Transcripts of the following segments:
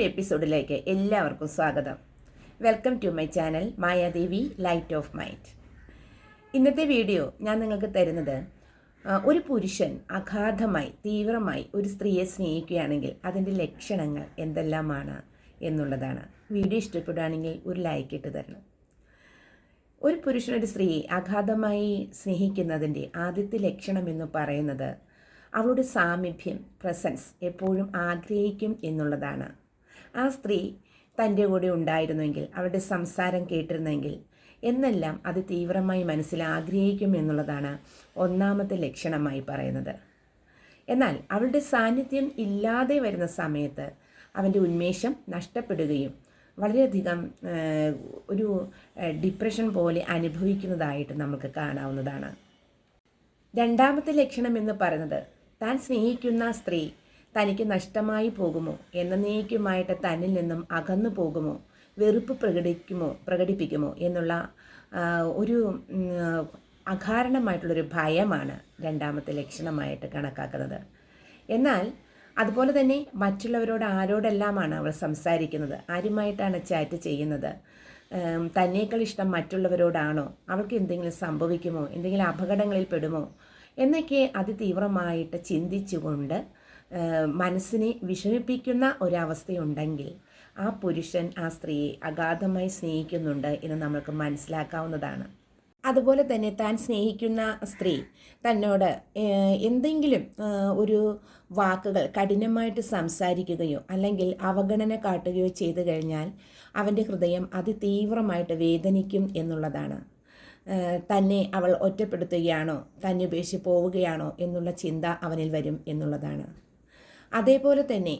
പുതിയൊരു എപ്പിസോഡിലേക്ക് എല്ലാവർക്കും സ്വാഗതം. Welcome to my channel Mayadevi light of mind ഇന്നത്തെ വീഡിയോ ഞാൻ നിങ്ങൾക്ക് തരുന്നത് ഒരു പുരുഷൻ അഗാധമായി തീവ്രമായി ഒരു സ്ത്രീയെ സ്നേഹിക്കുകയാണെങ്കിൽ അതിന്റെ ലക്ഷണങ്ങൾ എന്തെല്ലാമാണ് എന്നുള്ളതാണ്. വീഡിയോ ഇഷ്ടപ്പെടുകയാണെങ്കിൽ ഒരു ലൈക്ക് ഇട്ട് തരണം. ഒരു പുരുഷനൊരു സ്ത്രീയെ അഗാധമായി സ്നേഹിക്കുന്നതിന്റെ ആദ്യത്തെ ലക്ഷണം എന്ന് പറയുന്നത് അവളുടെ സാമീപ്യം പ്രസൻസ് എപ്പോഴും ആഗ്രഹിക്കും എന്നുള്ളതാണ്. ആ സ്ത്രീ തന്റെ കൂടെ ഉണ്ടായിരുന്നെങ്കിൽ അവരുടെ സംസാരം കേട്ടിരുന്നെങ്കിൽ എന്നെല്ലാം അത് തീവ്രമായി മനസ്സിൽ ആഗ്രഹിക്കും എന്നുള്ളതാണ് ഒന്നാമത്തെ ലക്ഷണമായി പറയുന്നത്. എന്നാൽ അവളുടെ സാന്നിധ്യം ഇല്ലാതെ വരുന്ന സമയത്ത് അവന്റെ ഉന്മേഷം നഷ്ടപ്പെടുകയും വളരെയധികം ഒരു ഡിപ്രഷൻ പോലെ അനുഭവിക്കുന്നതായിട്ട് നമുക്ക് കാണാവുന്നതാണ്. രണ്ടാമത്തെ ലക്ഷണം എന്ന് പറയുന്നത് താൻ സ്നേഹിക്കുന്ന സ്ത്രീ തനിക്ക് നഷ്ടമായി പോകുമോ? എന്നേക്കുമായിട്ട് തന്നിൽ നിന്നും അകന്നു പോകുമോ? വെറുപ്പ് പ്രകടിക്കുമോ? പ്രകടിപ്പിക്കുമോ? എന്നുള്ള ഒരു അകാരണമായിട്ടുള്ളൊരു ഭയമാണ് രണ്ടാമത്തെ ലക്ഷണമായിട്ട് കണക്കാക്കുന്നത്. എന്നാൽ അതുപോലെ തന്നെ മറ്റുള്ളവരോട് ആരോടെല്ലാമാണ് അവൾ സംസാരിക്കുന്നത്? ആരുമായിട്ടാണ് ചാറ്റ് ചെയ്യുന്നത്? തന്നേക്കാൾ ഇഷ്ടം മറ്റുള്ളവരോടാണോ? അവൾക്ക് എന്തെങ്കിലും സംഭവിക്കുമോ? എന്തെങ്കിലും അപകടങ്ങളിൽ പെടുമോ? എന്നൊക്കെ അതിതീവ്രമായിട്ട് ചിന്തിച്ചുകൊണ്ട് മനസ്സിനെ വിഷമിപ്പിക്കുന്ന ഒരവസ്ഥയുണ്ടെങ്കിൽ ആ പുരുഷൻ ആ സ്ത്രീയെ അഗാധമായി സ്നേഹിക്കുന്നുണ്ട് എന്ന് നമ്മൾക്ക് മനസ്സിലാക്കാവുന്നതാണ്. അതുപോലെ തന്നെ താൻ സ്നേഹിക്കുന്ന സ്ത്രീ തന്നോട് എന്തെങ്കിലും ഒരു വാക്കുകൾ കഠിനമായിട്ട് സംസാരിക്കുകയോ അല്ലെങ്കിൽ അവഗണന കാട്ടുകയോ ചെയ്തു കഴിഞ്ഞാൽ അവന്റെ ഹൃദയം അതിതീവ്രമായിട്ട് വേദനിക്കും എന്നുള്ളതാണ്. തന്നെ അവൾ ഒറ്റപ്പെടുത്തുകയാണോ തന്നെ ഉപേക്ഷിച്ച് പോവുകയാണോ എന്നുള്ള ചിന്ത അവനിൽ വരും എന്നുള്ളതാണ്. അതേപോലെ തന്നെ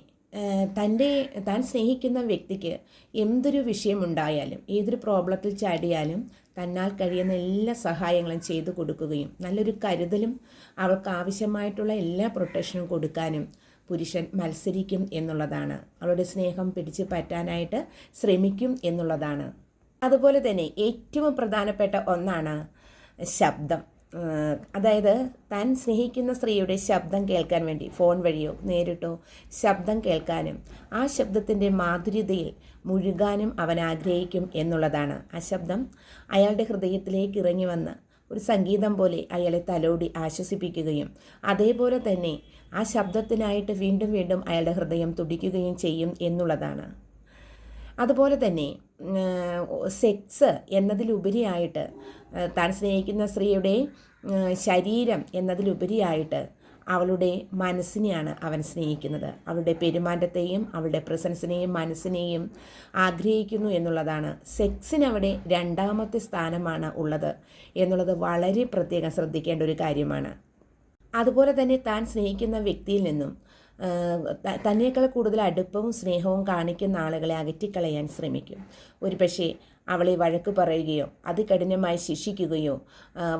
തന്റെ താൻ സ്നേഹിക്കുന്ന വ്യക്തിക്ക് എന്തൊരു വിഷയമുണ്ടായാലും ഏതൊരു പ്രോബ്ലത്തിൽ ചാടിയാലും തന്നാൽ കഴിയുന്ന എല്ലാ സഹായങ്ങളും ചെയ്തു കൊടുക്കുകയും നല്ലൊരു കരുതലും അവൾക്ക് ആവശ്യമായിട്ടുള്ള എല്ലാ പ്രൊട്ടക്ഷനും കൊടുക്കാനും പുരുഷൻ മത്സരിക്കും എന്നുള്ളതാണ്. അവളുടെ സ്നേഹം പിടിച്ചു പറ്റാനായിട്ട് ശ്രമിക്കും എന്നുള്ളതാണ്. അതുപോലെ തന്നെ ഏറ്റവും പ്രധാനപ്പെട്ട ഒന്നാണ് ശബ്ദം. അതായത് താൻ സ്നേഹിക്കുന്ന സ്ത്രീയുടെ ശബ്ദം കേൾക്കാൻ വേണ്ടി ഫോൺ വഴിയോ നേരിട്ടോ ശബ്ദം കേൾക്കാനും ആ ശബ്ദത്തിന്റെ മാധുര്യതയിൽ മുഴുകാനും അവൻ ആഗ്രഹിക്കും എന്നുള്ളതാണ്. ആ ശബ്ദം അയാളുടെ ഹൃദയത്തിലേക്ക് ഇറങ്ങി വന്ന് ഒരു സംഗീതം പോലെ അയാളെ തലോടി ആശ്വസിപ്പിക്കുകയും അതേപോലെ തന്നെ ആ ശബ്ദത്തിനായിട്ട് വീണ്ടും വീണ്ടും അയാളുടെ ഹൃദയം തുടിക്കുകയും ചെയ്യും എന്നുള്ളതാണ്. അതുപോലെ തന്നെ സെക്സ് എന്നതിലുപരിയായിട്ട് താൻ സ്നേഹിക്കുന്ന സ്ത്രീയുടെ ശരീരം എന്നതിലുപരിയായിട്ട് അവളുടെ മനസ്സിനെയാണ് അവൻ സ്നേഹിക്കുന്നത്. അവളുടെ പെരുമാറ്റത്തെയും അവളുടെ പ്രസൻസിനെയും മനസ്സിനെയും ആഗ്രഹിക്കുന്നു എന്നുള്ളതാണ്. സെക്സിനവിടെ രണ്ടാമത്തെ സ്ഥാനമാണ് ഉള്ളത് എന്നുള്ളത് വളരെ പ്രത്യേകം ശ്രദ്ധിക്കേണ്ട ഒരു കാര്യമാണ്. അതുപോലെ തന്നെ താൻ സ്നേഹിക്കുന്ന വ്യക്തിയിൽ നിന്നും തന്നേക്കാൾ കൂടുതൽ അടുപ്പവും സ്നേഹവും കാണിക്കുന്ന ആളുകളെ അകറ്റിക്കളയാൻ ശ്രമിക്കും. ഒരു പക്ഷേ അവളെ വഴക്ക് പറയുകയോ അതികഠിനമായി ശിക്ഷിക്കുകയോ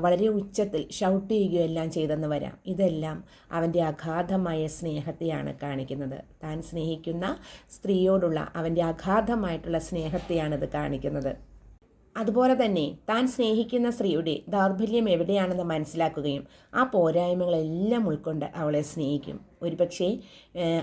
വളരെ ഉച്ചത്തിൽ ഷൗട്ട് ചെയ്യുകയോ എല്ലാം ചെയ്തെന്ന് വരാം. ഇതെല്ലാം അവന്റെ അഗാധമായ സ്നേഹത്തെയാണ് കാണിക്കുന്നത്. താൻ സ്നേഹിക്കുന്ന സ്ത്രീയോടുള്ള അവന്റെ അഗാധമായിട്ടുള്ള സ്നേഹത്തെയാണിത് കാണിക്കുന്നത്. അതുപോലെ തന്നെ താൻ സ്നേഹിക്കുന്ന സ്ത്രീയുടെ ദൗർബല്യം എവിടെയാണെന്ന് മനസ്സിലാക്കുകയും ആ പോരായ്മകളെല്ലാം ഉൾക്കൊണ്ട് അവളെ സ്നേഹിക്കും. ഒരുപക്ഷെ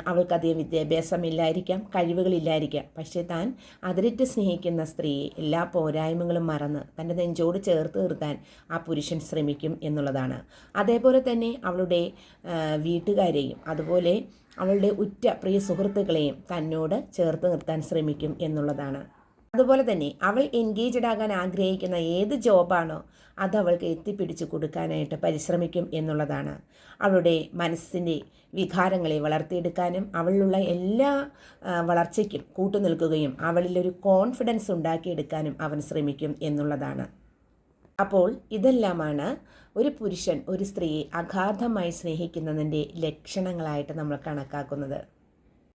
അവൾക്കധികം വിദ്യാഭ്യാസമില്ലായിരിക്കാം കഴിവുകളില്ലായിരിക്കാം. പക്ഷേ താൻ അതിരിട്ട് സ്നേഹിക്കുന്ന സ്ത്രീയെ എല്ലാ പോരായ്മകളും മറന്ന് തന്റെ നെഞ്ചോട് ചേർത്ത് നിർത്താൻ ആ പുരുഷൻ ശ്രമിക്കും എന്നുള്ളതാണ്. അതേപോലെ തന്നെ അവളുടെ വീട്ടുകാരെയും അതുപോലെ അവളുടെ ഉറ്റ പ്രിയ സുഹൃത്തുക്കളെയും തന്നോട് ചേർത്ത് നിർത്താൻ ശ്രമിക്കും എന്നുള്ളതാണ്. അതുപോലെ തന്നെ അവൾ എൻഗേജഡ് ആകാൻ ആഗ്രഹിക്കുന്ന ഏത് ജോബാണോ അത് അവൾക്ക് എത്തിപ്പിടിച്ച് കൊടുക്കാനായിട്ട് പരിശ്രമിക്കും എന്നുള്ളതാണ്. അവളുടെ മനസ്സിന്റെ വികാരങ്ങളെ വളർത്തിയെടുക്കാനും അവളിലുള്ള എല്ലാ വളർച്ചയ്ക്കും കൂട്ടുനിൽക്കുകയും അവളിലൊരു കോൺഫിഡൻസ് ഉണ്ടാക്കിയെടുക്കാനും അവൻ ശ്രമിക്കും എന്നുള്ളതാണ്. അപ്പോൾ ഇതെല്ലാമാണ് ഒരു പുരുഷൻ ഒരു സ്ത്രീയെ അഗാധമായി സ്നേഹിക്കുന്നതിന്റെ ലക്ഷണങ്ങളായിട്ട് നമ്മൾ കണക്കാക്കുന്നത്.